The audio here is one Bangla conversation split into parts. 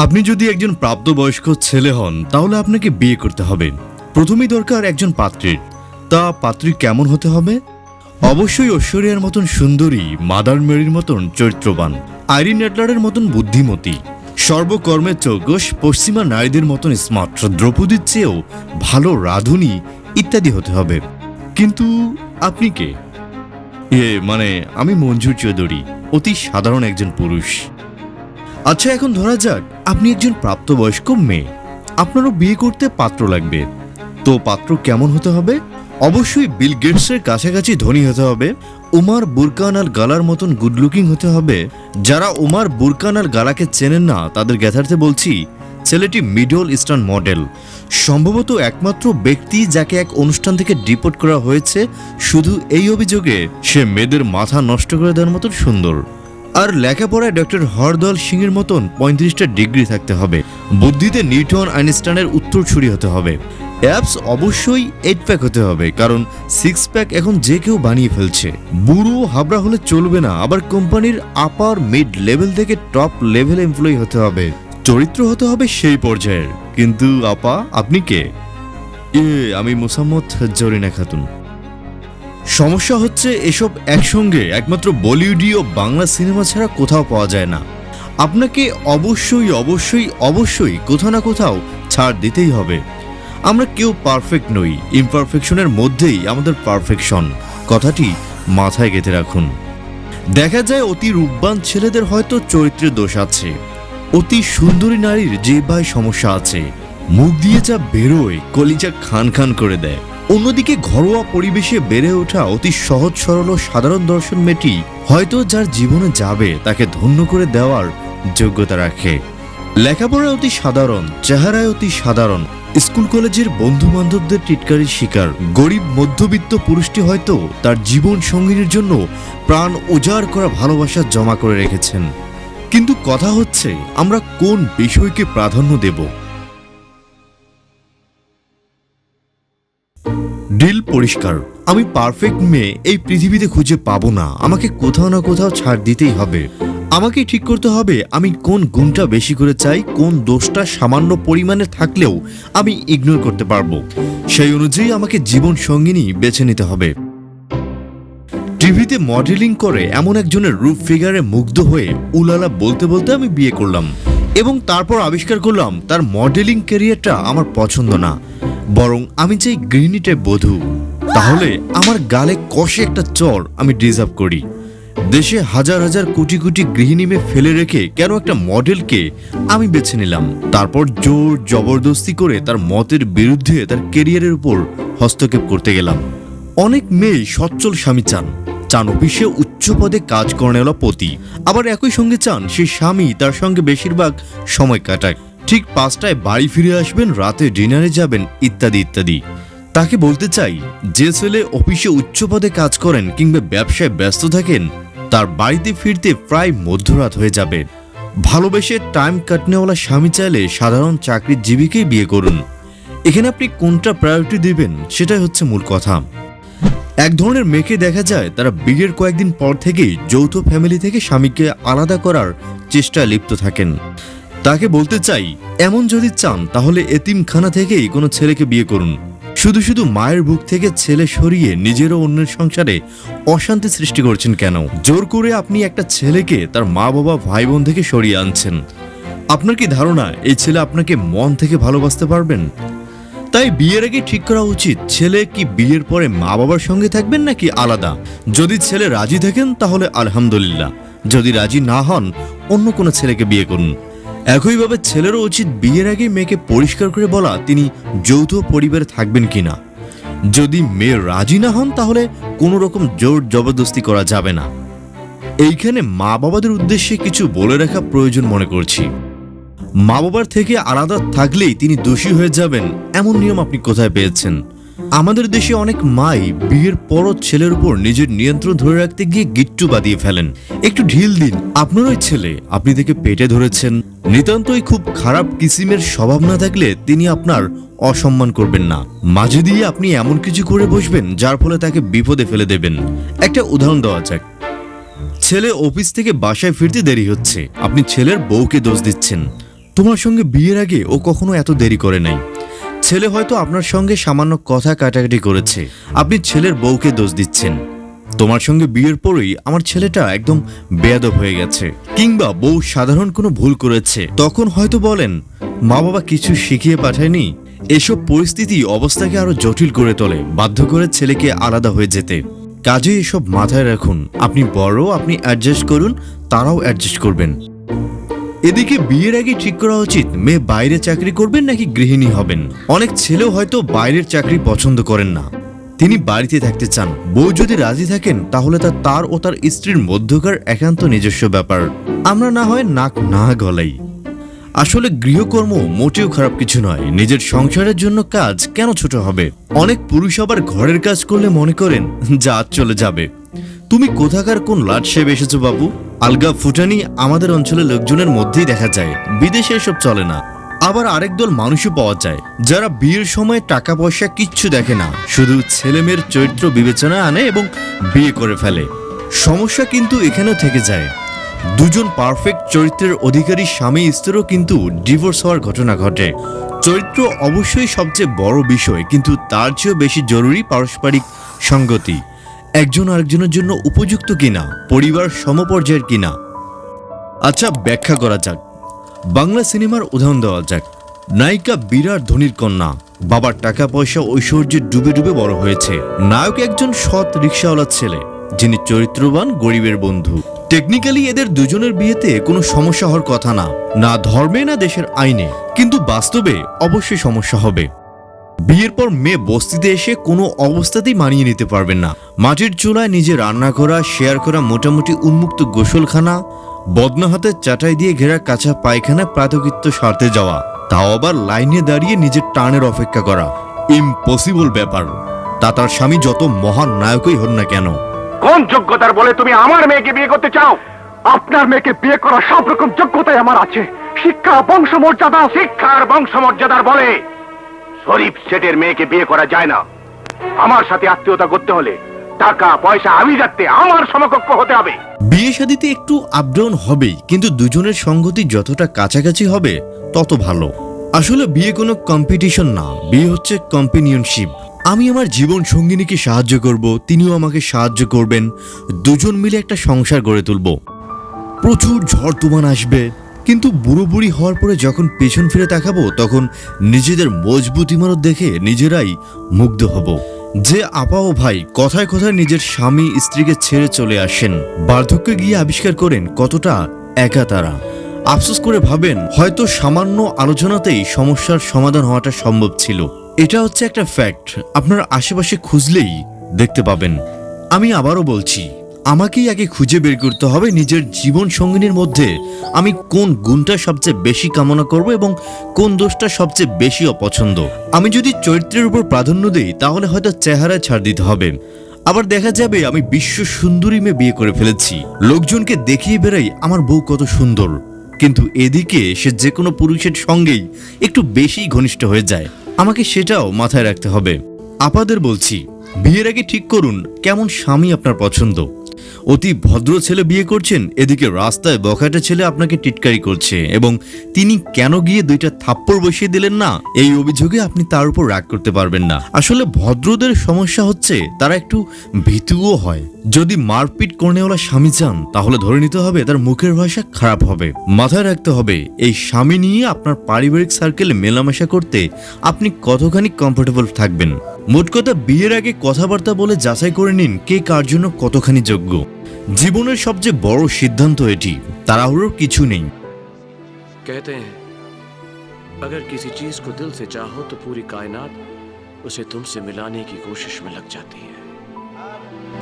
আপনি যদি একজন প্রাপ্তবয়স্ক ছেলে হন, তাহলে আপনাকে বিয়ে করতে হবে। প্রথমেই দরকার একজন পাত্রীর। তা পাত্রী কেমন হতে হবে? অবশ্যই ঐশ্বরিয়ার মতন সুন্দরী, মাদার মেরির মতন চরিত্রবান, আইরিন নেটলারের মতন বুদ্ধিমতী সর্বকর্মের চৌকস, পশ্চিমা নারীদের মতন স্মার্ট, দ্রৌপদীর চেয়েও ভালো রাধুনী ইত্যাদি হতে হবে। কিন্তু আপনি কে? ইয়ে মানে আমি মঞ্জুর চৌধুরী, অতি সাধারণ একজন পুরুষ। আচ্ছা এখন ধরা যাক, আপনি একজন প্রাপ্তবয়স্ক মেয়ে। আপনারও বিয়ে করতে পাত্র লাগবে। তো পাত্র কেমন হতে হবে? অবশ্যই বিল গেটসের কাছাকাছি ধনী হতে হবে। উমার বুরকান আর গালার মতন গুড লুকিং হতে হবে। যারা উমার বুরকান আর গালাকে চেনেন না, তাদের জ্ঞাতার্থে বলছি, ছেলেটি মিডল ইস্টার্ন মডেল সম্ভবত একমাত্র ব্যক্তি যাকে এক অনুষ্ঠান থেকে ডিপোর্ট করা হয়েছে। শুধু এই অভিযোগে সে মেয়েদের মাথা নষ্ট করে দেওয়ার মতন সুন্দর। আর লেখাপড়ায় ডক্টর হরদল সিং এর মতন পঁয়ত্রিশটা ডিগ্রি থাকতে হবে। বুদ্ধিতে নিউটন, আইনস্টাইনের উত্তরসূরি হতে হবে। অ্যাপস অবশ্যই এইট প্যাক হতে হবে, কারণ সিক্স প্যাক এখন যে কেউ বানিয়ে ফেলছে। বুড়ো হাবড়া হলে চলবে না, আবার কোম্পানির আপার মিড লেভেল থেকে টপ লেভেল এমপ্লয়ি হতে হবে। চরিত্র হতে হবে সেই পর্যায়ের। কিন্তু আপা, আপনি কে? এ, আমি মুসাম্মদ জরিনা খাতুন। সমস্যা হচ্ছে এসব একসঙ্গে একমাত্র বলিউডি ও বাংলা সিনেমা ছাড়া কোথাও পাওয়া যায় না। আপনাকে অবশ্যই অবশ্যই অবশ্যই কোথাও না কোথাও ছাড় দিতেই হবে। আমরা কেউ পারফেক্ট নই ইমপারফেকশনের মধ্যেই আমাদের পারফেকশন কথাটি মাথায় গেঁথে রাখুন। দেখা যায় অতি রূপবান ছেলেদের হয়তো চরিত্রের দোষ আছে। অতি সুন্দরী নারীর যে ভাই সমস্যা আছে, মুখ দিয়ে যা বেরোয়, কলিজা খান খান করে দেয়। অন্যদিকে ঘরোয়া পরিবেশে বেড়ে ওঠা অতি সহজ, সরল ও সাধারণ দর্শন মেয়েটি হয়তো যার জীবনে যাবে, তাকে ধন্য করে দেওয়ার যোগ্যতা রাখে। লেখাপড়া অতি সাধারণ, চেহারায় অতি সাধারণ, স্কুল কলেজের বন্ধু বান্ধবদের টিটকারির শিকার। গরিব, মধ্যবিত্ত পুরুষটি হয়তো তার জীবন সঙ্গিনীর জন্য প্রাণ উজাড় করা ভালোবাসা জমা করে রেখেছেন। কিন্তু কথা হচ্ছে, আমরা কোন বিষয়কে প্রাধান্য দেব? পরিষ্কার। আমি পারফেক্ট মেয়ে, এই পৃথিবীতে খুঁজে পাবো না। আমাকে কোথাও না কোথাও ছাড় দিতেই হবে। আমাকে ঠিক করতে হবে আমি কোন গুণটা বেশি করে চাই, কোন দোষটা সামান্য পরিমাণে থাকলেও আমি ইগনোর করতে পারব। সেই অনুযায়ী আমাকে জীবন সঙ্গিনী বেছে নিতে হবে। টিভিতে মডেলিং করে এমন একজনের রূপ ফিগারে মুগ্ধ হয়ে উলালা বলতে বলতে আমি বিয়ে করলাম এবং তারপর আবিষ্কার করলাম তার মডেলিং ক্যারিয়ারটা আমার পছন্দ না। বরং আমি চাই টাইপ বধূ, তাহলে আমার গালে কষে একটা চর আমি ডিজার্ভ করি। দেশে হাজার হাজার কোটি কোটি গৃহিণী মেয়ে ফেলে রেখে কেন একটা মডেলকে আমি বেছে নিলাম? তারপর জোর জবরদস্তি করে তার মতের বিরুদ্ধে তার কেরিয়ারের উপর হস্তক্ষেপ করতে গেলাম। অনেক মেয়ে সচ্ছল স্বামী চান। চান অফিসে উচ্চ পদে কাজ করেনেওয়ালা পতি। আবার একই সঙ্গে চান সেই স্বামী তার সঙ্গে বেশিরভাগ সময় কাটায় ঠিক পাঁচটায় বাড়ি ফিরে আসবেন, রাতে ডিনারে যাবেন, ইত্যাদি ইত্যাদি। তাকে বলতে চাই, যে ছেলে অফিসে উচ্চ পদে কাজ করেন কিংবা ব্যবসায় ব্যস্ত থাকেন, তার বাড়িতে ফিরতে প্রায় মধ্যরাত হয়ে যাবে। ভালোবেসে টাইম কাটনেওয়ালা স্বামী চাইলে সাধারণ চাকরির জীবিকেই বিয়ে করুন। এখানে আপনি কোনটা প্রায়োরিটি দিবেন, সেটাই হচ্ছে মূল কথা। এক ধরনের মেয়েকে দেখা যায়, তারা বিয়ের কয়েকদিন পর থেকেই যৌথ ফ্যামিলি থেকে স্বামীকে আলাদা করার চেষ্টায় লিপ্ত থাকেন। তাকে বলতে চাই, এমন যদি চান, তাহলে এতিমখানা থেকেই কোনো ছেলেকে বিয়ে করুন। শুধু শুধু মায়ের বুক থেকে ছেলে সরিয়ে নিজেরও অন্যের সংসারে অশান্তি সৃষ্টি করছেন কেন? জোর করে আপনি একটা ছেলেকে তার মা বাবা ভাই বোন থেকে সরিয়ে আনছেন। আপনার কি ধারণা, এই ছেলে আপনাকে মন থেকে ভালোবাসতে পারবেন? তাই বিয়ের আগে ঠিক করা উচিত, ছেলে কি বিয়ের পরে মা বাবার সঙ্গে থাকবেন নাকি আলাদা? যদি ছেলে রাজি থাকেন, তাহলে আলহামদুলিল্লাহ। যদি রাজি না হন, অন্য কোনো ছেলেকে বিয়ে করুন। একইভাবে ছেলেরও উচিত বিয়ের আগে মেয়েকে পরিষ্কার করে বলা, তিনি যৌথ পরিবারে থাকবেন কিনা? যদি মেয়ে রাজি না হন, তাহলে কোনো রকম জোর জবরদস্তি করা যাবে না। এইখানে মা বাবাদের উদ্দেশ্যে কিছু বলে রাখা প্রয়োজন মনে করছি। মা বাবার থেকে আলাদা থাকলেই তিনি দোষী হয়ে যাবেন, এমন নিয়ম আপনি কোথায় পেয়েছেন? আমাদের দেশে অনেক মাই বিয়ের পর ছেলের উপর নিজের নিয়ন্ত্রণ ধরে রাখতে গিয়ে গিট্টু বাদিয়ে ফেলেন। একটু ঢিল দিন আপনারই ছেলে আপনি তাকে পেটে ধরেছেন। নিতান্তই খুব খারাপ কিসিমের স্বভাব না থাকলে তিনি আপনার অসম্মান করবেন না। মাঝে দিয়ে আপনি এমন কিছু করে বসবেন, যার ফলে তাকে বিপদে ফেলে দেবেন। একটা উদাহরণ দেওয়া যাক। ছেলে অফিস থেকে বাসায় ফিরতে দেরি হচ্ছে। আপনি ছেলের বউকে দোষ দিচ্ছেন। তোমার সঙ্গে বিয়ের আগে ও কখনো এত দেরি করে নাই। ছেলে হয়তো আপনার সঙ্গে সামান্য কথা কাটাকাটি করেছে। আপনি ছেলের বউকে দোষ দিচ্ছেন। তোমার সঙ্গে বিয়ের পরেই আমার ছেলেটা একদম বেয়াদব হয়ে গেছে। কিংবা বউ সাধারণ কোনো ভুল করেছে। তখন হয়তো বলেন, মা বাবা কিছু শিখিয়ে পাঠায়নি। এসব পরিস্থিতি অবস্থাকে আরও জটিল করে তোলে। বাধ্য করে ছেলেকে আলাদা হয়ে যেতে। কাজে এসব মাথায় রাখুন। আপনি বড়, আপনি অ্যাডজাস্ট করুন, তারাও অ্যাডজাস্ট করবেন। এদিকে বিয়ের আগে ঠিক করা উচিত, মেয়ে বাইরে চাকরি করবেন নাকি গৃহিণী হবেন? অনেক ছেলেও হয়তো বাইরের চাকরি পছন্দ করেন না। তিনি বাড়িতে থাকতে চান। বউ যদি রাজি থাকেন, তাহলে তা তার ও তার স্ত্রীর মধ্যকার একান্ত নিজস্ব ব্যাপার। আমরা না হয় নাক না গলাই। আসলে গৃহকর্ম মোটেও খারাপ কিছু নয়। নিজের সংসারের জন্য কাজ কেন ছোট হবে? অনেক পুরুষ আবার ঘরের কাজ করলে মনে করেন, যা চলে যাবে। তুমি কোথাকার কোন লাট সেব এসেছ বাবু? আলগা ফুটানি আমাদের অঞ্চলের লোকজনের মধ্যেই দেখা যায়। বিদেশে এসব চলে না। আবার আরেক দল মানুষও পাওয়া যায়, যারা বিয়ের সময় টাকা পয়সা কিচ্ছু দেখে না। শুধু ছেলেমেয়ের চরিত্র বিবেচনা আনে এবং বিয়ে করে ফেলে। সমস্যা কিন্তু এখানেও থেকে যায়। দুজন পারফেক্ট চরিত্রের অধিকারী স্বামী স্ত্রীরও কিন্তু ডিভোর্স হওয়ার ঘটনা ঘটে। চরিত্র অবশ্যই সবচেয়ে বড় বিষয়, কিন্তু তার চেয়েও বেশি জরুরি পারস্পরিক সঙ্গতি। একজন আরেকজনের জন্য উপযুক্ত কিনা, পরিবার সমপর্যায়ের কিনা। আচ্ছা ব্যাখ্যা করা যাক। বাংলা সিনেমার উদাহরণ দেওয়া যাক। নায়িকা বিরাট ধনির কন্যা। বাবার টাকা পয়সা ঐশ্বর্যে ডুবে ডুবে বড় হয়েছে। নায়ক একজন সৎ রিক্সাওয়ালা ছেলে, যিনি চরিত্রবান, গরিবের বন্ধু। টেকনিক্যালি এদের দুজনের বিয়েতে কোনো সমস্যা হওয়ার কথা না। না ধর্মে, না দেশের আইনে। কিন্তু বাস্তবে অবশ্যই সমস্যা হবে। বিয়ের পর মেয়ে বস্তিতে এসে কোনো অবস্থাতেই মানিয়ে নিতে পারবেন না। মাটির চুলায় নিজে রান্না করা শেয়ার করা মোটামুটি উন্মুক্ত গোসলখানা বদনা হাতে চাটাই দিয়ে ঘেরা কাঁচা পায়খানা প্রাতকৃত্য সারতে যাওয়া তাও আবার লাইনে দাঁড়িয়ে নিজের টানের অপেক্ষা করা। ইম্পসিবল ব্যাপার। তা তার স্বামী যত মহান নায়কই হন না কেন। কোন যোগ্যতার বলে তুমি আমার মেয়েকে বিয়ে করতে চাও? আপনার মেয়েকে বিয়ে করার সব রকম যোগ্যতাই আমার আছে। শিক্ষা বংশমর্যাদা শিক্ষার বংশমর্যাদার বলে শরীফ সেটের মেয়েকে বিয়ে করা যায় না। আমার সাথে আত্মীয়তা করতে হলে টাকা, পয়সা আমি যাতে আমার সমকক্ষ হতে হবে। বিয়ে শাদিতে একটু আপডাউন হবেই, কিন্তু দুজনের সঙ্গতি যতটা কাছাকাছি হবে, তত ভালো। আসলে বিয়ে কোনো কম্পিটিশন না, বিয়ে হচ্ছে কম্পেনিয়নশিপ আমি আমার জীবন সঙ্গিনীকে সাহায্য করব, তিনিও আমাকে সাহায্য করবেন, দুজন মিলে একটা সংসার গড়ে তুলব। প্রচুর ঝড় তুফান আসবে কিন্তু বুড়ো বুড়ি হওয়ার পরে যখন পেছন ফিরে তাকাবো, তখন নিজেদের মজবুত ইমারত দেখে নিজেরাই মুগ্ধ হব। যে আপা ও ভাই কথায় কথায় নিজের স্বামী স্ত্রীকে ছেড়ে চলে আসেন। বার্ধক্যে গিয়ে আবিষ্কার করেন কতটা একা তারা। আফসোস করে ভাবেন, হয়তো সামান্য আলোচনাতেই সমস্যার সমাধান হওয়াটা সম্ভব ছিল। এটা হচ্ছে একটা ফ্যাক্ট, আপনার আশেপাশে খুঁজলেই দেখতে পাবেন। আমি আবারও বলছি আমাকেই আগে খুঁজে বের করতে হবে নিজের জীবন সঙ্গিনীর মধ্যে। আমি কোন গুণটা সবচেয়ে বেশি কামনা করব এবং কোন দোষটা সবচেয়ে বেশি অপছন্দ? আমি যদি চরিত্রের উপর প্রাধান্য দিই, তাহলে হয়তো চেহারায় ছাড় দিতে হবে। আবার দেখা যাবে আমি বিশ্ব সুন্দরী মেয়ে বিয়ে করে ফেলেছি। লোকজনকে দেখিয়ে বেড়াই আমার বউ কত সুন্দর। কিন্তু এদিকে সে যে কোনো পুরুষের সঙ্গেই একটু বেশি ঘনিষ্ঠ হয়ে যায়। আমাকে সেটাও মাথায় রাখতে হবে। আপাদের বলছি, বিয়ের আগে ঠিক করুন কেমন স্বামী আপনার পছন্দ। অতি ভদ্র ছেলে বিয়ে করছেন, এদিকে রাস্তায় বখাটে ছেলে আপনাকে টিটকারি করছে, এবং তিনি কেন গিয়ে দুইটা থাপ্পড় বসিয়ে দিলেন না? এই অভিযোগে আপনি তার উপর রাগ করতে পারবেন না। আসলে ভদ্রদের সমস্যা হচ্ছে, তারা একটু ভীতুও হয়। যদি মারপিট কর্নেওয়ালা স্বামী চান, তাহলে ধরে নিতে হবে তার মুখের ভাষা খারাপ হবে। মাথায় রাখতে হবে, এই স্বামী নিয়ে আপনার পারিবারিক সার্কেলে মেলামেশা করতে আপনি কতখানি কমফোর্টেবল থাকবেন? মোট কথা বিয়ের আগে কথাবার্তা বলে যাচাই করে নিন, কে কার জন্য কতখানি যোগ্য। জীবনের সবচেয়ে বড় সিদ্ধান্ত এটি তাড়াহুড়োর কিছু নেই कहते हैं अगर किसी चीज को दिल से चाहो तो पूरी कायनात उसे तुमसे मिलाने की कोशिश में लग जाती है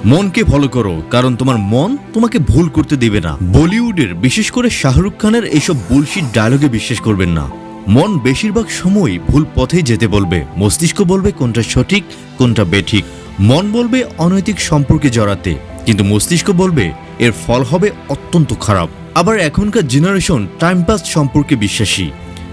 মনকে ফলো করো কারণ তোমার মন তোমাকে ভুল করতে দেবে না বলিউডের বিশেষ করে শাহরুখ খানের এইসব বুলশিট ডায়লগে বিশ্বাস করবেন না মন বেশিরভাগ সময় ভুল পথেই যেতে বলবে মস্তিষ্ক বলবে কোনটা সঠিক কোনটা বেঠিক মন বলবে অনৈতিক সম্পর্কে জড়াতে কিন্তু মস্তিষ্ক বলবে, এর ফল হবে অত্যন্ত খারাপ। আবার এখনকার জেনারেশন টাইম পাস সম্পর্কে বিশ্বাসী।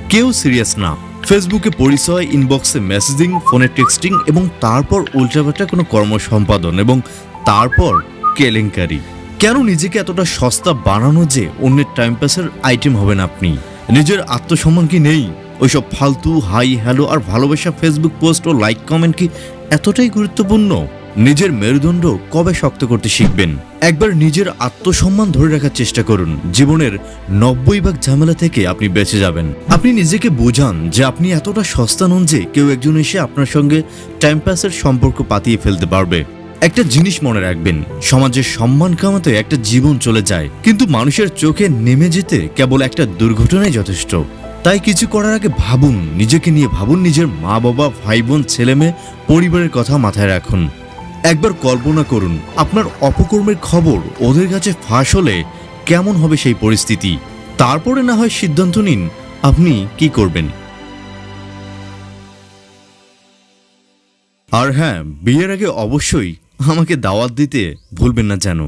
কেউ সিরিয়াস না। ফেসবুকে পরিচয় ইনবক্সে মেসেজিং ফোনে টেক্সটিং এবং তারপর উল্টাপাল্টা কোনো কর্ম সম্পাদন এবং তারপর কেলেঙ্কারি। কেন নিজেকে এতটা সস্তা বানানো যে অন্যের টাইম পাসের আইটেম হবেন আপনি? নিজের আত্মসম্মান কি নেই? ওইসব ফালতু হাই হ্যালো আর ভালোবাসা ফেসবুক পোস্ট ও লাইক কমেন্ট কি এতটাই গুরুত্বপূর্ণ? নিজের মেরুদণ্ড কবে শক্ত করতে শিখবেন? একবার নিজের আত্মসম্মান ধরে রাখার চেষ্টা করুন। জীবনের নব্বই ভাগ ঝামেলা থেকে আপনি বেঁচে যাবেন। আপনি নিজেকে বোঝান যে আপনি এতটা সস্তা নন যে কেউ একজন এসে আপনার সঙ্গে টাইম পাসের সম্পর্ক পাতিয়ে ফেলতে পারবে। একটা জিনিস মনে রাখবেন, সমাজের সম্মান কামাতে একটা জীবন চলে যায়। কিন্তু মানুষের চোখে নেমে যেতে কেবল একটা দুর্ঘটনাই যথেষ্ট। তাই কিছু করার আগে ভাবুন, নিজেকে নিয়ে ভাবুন, নিজের মা বাবা ভাই বোন ছেলে মেয়ে পরিবারের কথা মাথায় রাখুন। একবার কল্পনা করুন, আপনার অপকর্মের খবর ওদের কাছে ফাঁস হলে কেমন হবে সেই পরিস্থিতি? তারপরে না হয় সিদ্ধান্ত নিন, আপনি কি করবেন। আর হ্যাঁ বিয়ের আগে অবশ্যই আমাকে দাওয়াত দিতে ভুলবেন না যেন।